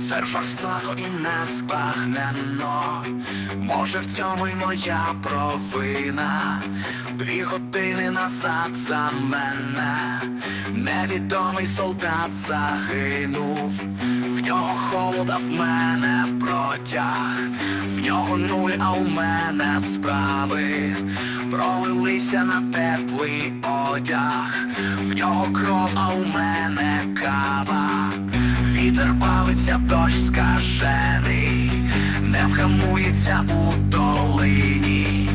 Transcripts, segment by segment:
Це жорстоко і незбагненно. Може в цьому й моя провина? Дві години назад за мене Невідомий солдат загинув. В нього холод, а в мене протяг. В нього нуль, а у мене справи. Пролилися на теплий одяг. В нього кров, а у мене кава Вітер палиться, дощ скажений, не вгамується у долині.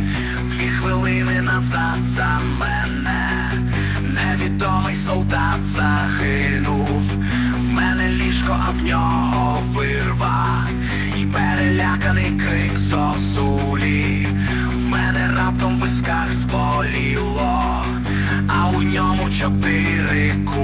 Дві хвилини назад за мене, невідомий солдат загинув. В мене ліжко, а в нього вирва, і переляканий крик зозулі. В мене раптом в висках зболіло, а у ньому чотири кулі.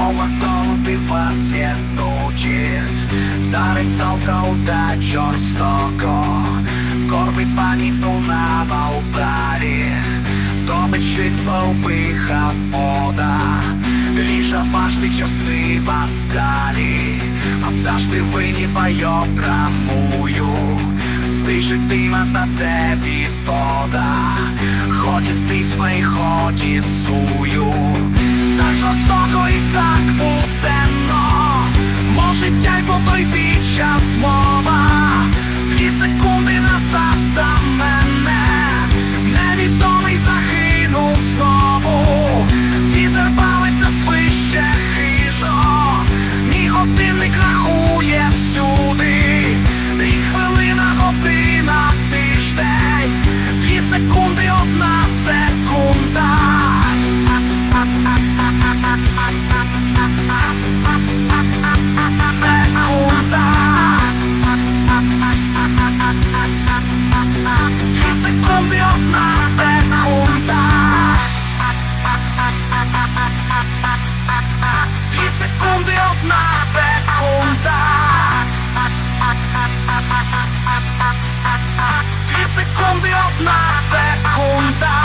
Молототи вас єднучить Дарить салка удать жорстоко. Корбить панівну на валтарі. Топить швидко впиха вода. Ліша фашти части паскалі А пташки вині пайок трамую Спишет дима за те відтода Ходить письма і ходить сую жорстоко і так буденно секунди, одна секунда.